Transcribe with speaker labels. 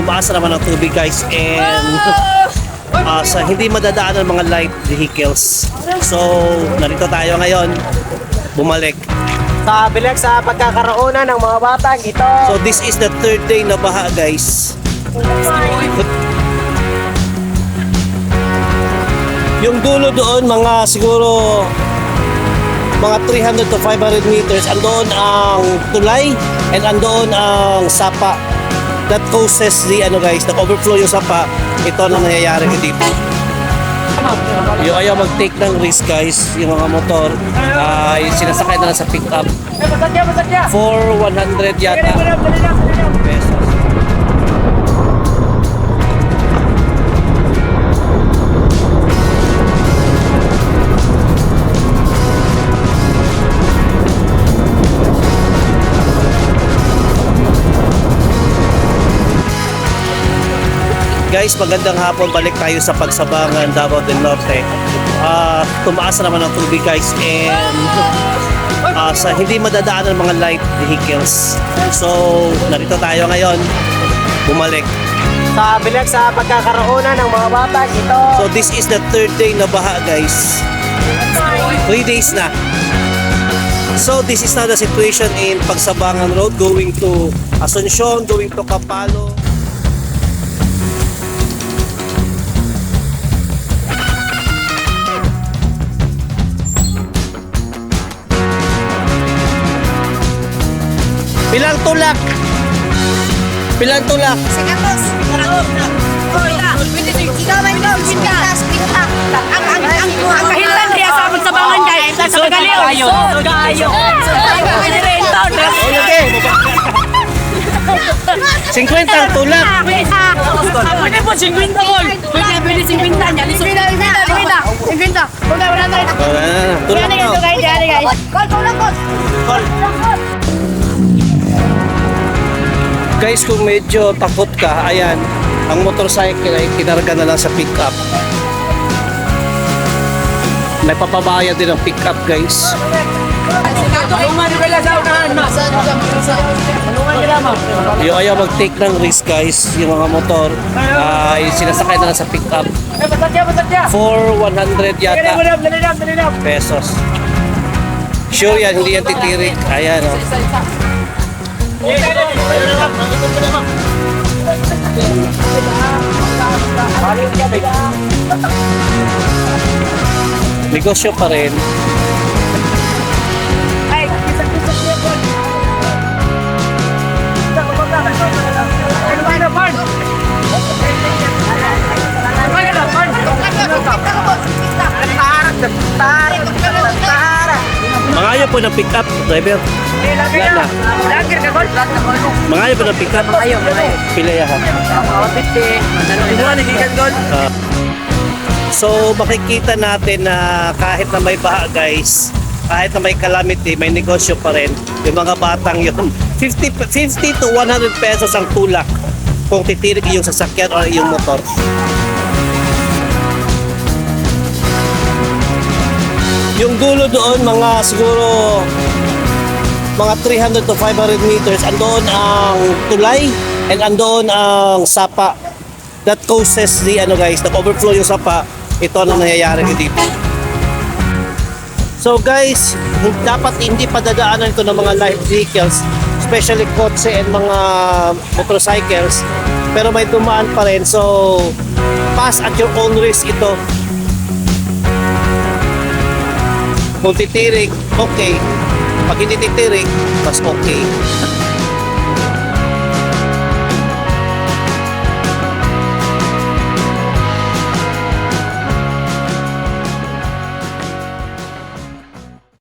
Speaker 1: tumaas na naman ang tubig guys and ah, sa hindi madadaan ng mga light vehicles. So, narito tayo ngayon, bumalik.
Speaker 2: Sa bilag sa pagkakaroon ng mga batang ito.
Speaker 1: So, this is the third day na baha guys. Yung dulo doon, mga siguro mga 300 to 500 meters, andoon ang tulay and andoon ang sapa. That causes the ano guys, nag-overflow yung sapa. Ito na nangyayari dito. Yung ayaw mag-take ng risk guys, yung mga motor, ay sinasakay na lang sa pick-up
Speaker 2: Eh,
Speaker 1: for 100
Speaker 2: Dali
Speaker 1: yata Guys, magandang hapon. Balik tayo sa Pagsabangan, Davao del Norte. Ah, tumaas na naman ang tubig guys and ah, sa hindi madadaan ng mga light vehicles. So, narito tayo ngayon, bumalik.
Speaker 2: Sa bilag sa pagkakaroon ng mga batang ito.
Speaker 1: So, this is the third day na baha guys. Three days na. So, this is now the situation in Pagsabangan Road going to Asuncion, going to Kapalo. Pilang tulak? Pilang tulak?
Speaker 3: Sekatos. Oh, ita. Ikaw man ikaw, sintas, pinta. Ang ang ang ang
Speaker 4: Kahinlan niya sa magsabangan guys. Sa magali o. Kayo. Kayo.
Speaker 1: Okay. 50 ang tulak.
Speaker 4: Pwede po 50 gol. Pwede pwede 50 niya. Lisod.
Speaker 3: Pinta, pinta, pinta. Pinta. Wala wala na.
Speaker 1: Oh, na, na, na. Tulak na. oh.
Speaker 3: guys, yan guys. Kol, kol, kol.
Speaker 1: Call. Guys, kung medyo takot ka, ayan, ang motorcycle ay kinarga na lang sa pickup. May papabayad din ang pickup, guys. Yung ayaw mag-take ng risk, guys, yung mga motor, ay sinasakay na lang sa pickup for 100
Speaker 2: Dali
Speaker 1: yata pesos. Sure yan, hindi yan titirik. Ayan, oh. Negosyo pa rin. Po ng pick-up, driver.
Speaker 2: Lagir
Speaker 1: Lala.
Speaker 2: Lagir ka, Paul.
Speaker 1: Mangayo po ng pick-up.
Speaker 2: Ayaw, ayaw.
Speaker 1: Pila ya ha.
Speaker 2: Inuwan, nagigan, Gol.
Speaker 1: Ah. so makikita natin na kahit na may baha guys, kahit na may calamity, may negosyo pa rin. Yung mga batang yun, 50, 50 to 100 pesos ang tulak kung titirik yung sasakyan o yung motor. Yung dulo doon, mga siguro mga 300 to 500 meters, andoon ang tulay and andoon ang sapa. That causes the ano guys, nag-overflow yung sapa. Ito ang nangyayari dito. So guys, dapat hindi padadaanan ko ng mga light vehicles, especially kotse and mga motorcycles. Pero may dumaan pa rin. So, pass at your own risk ito. Kung titirik, okay. Pag hindi titirik, mas okay.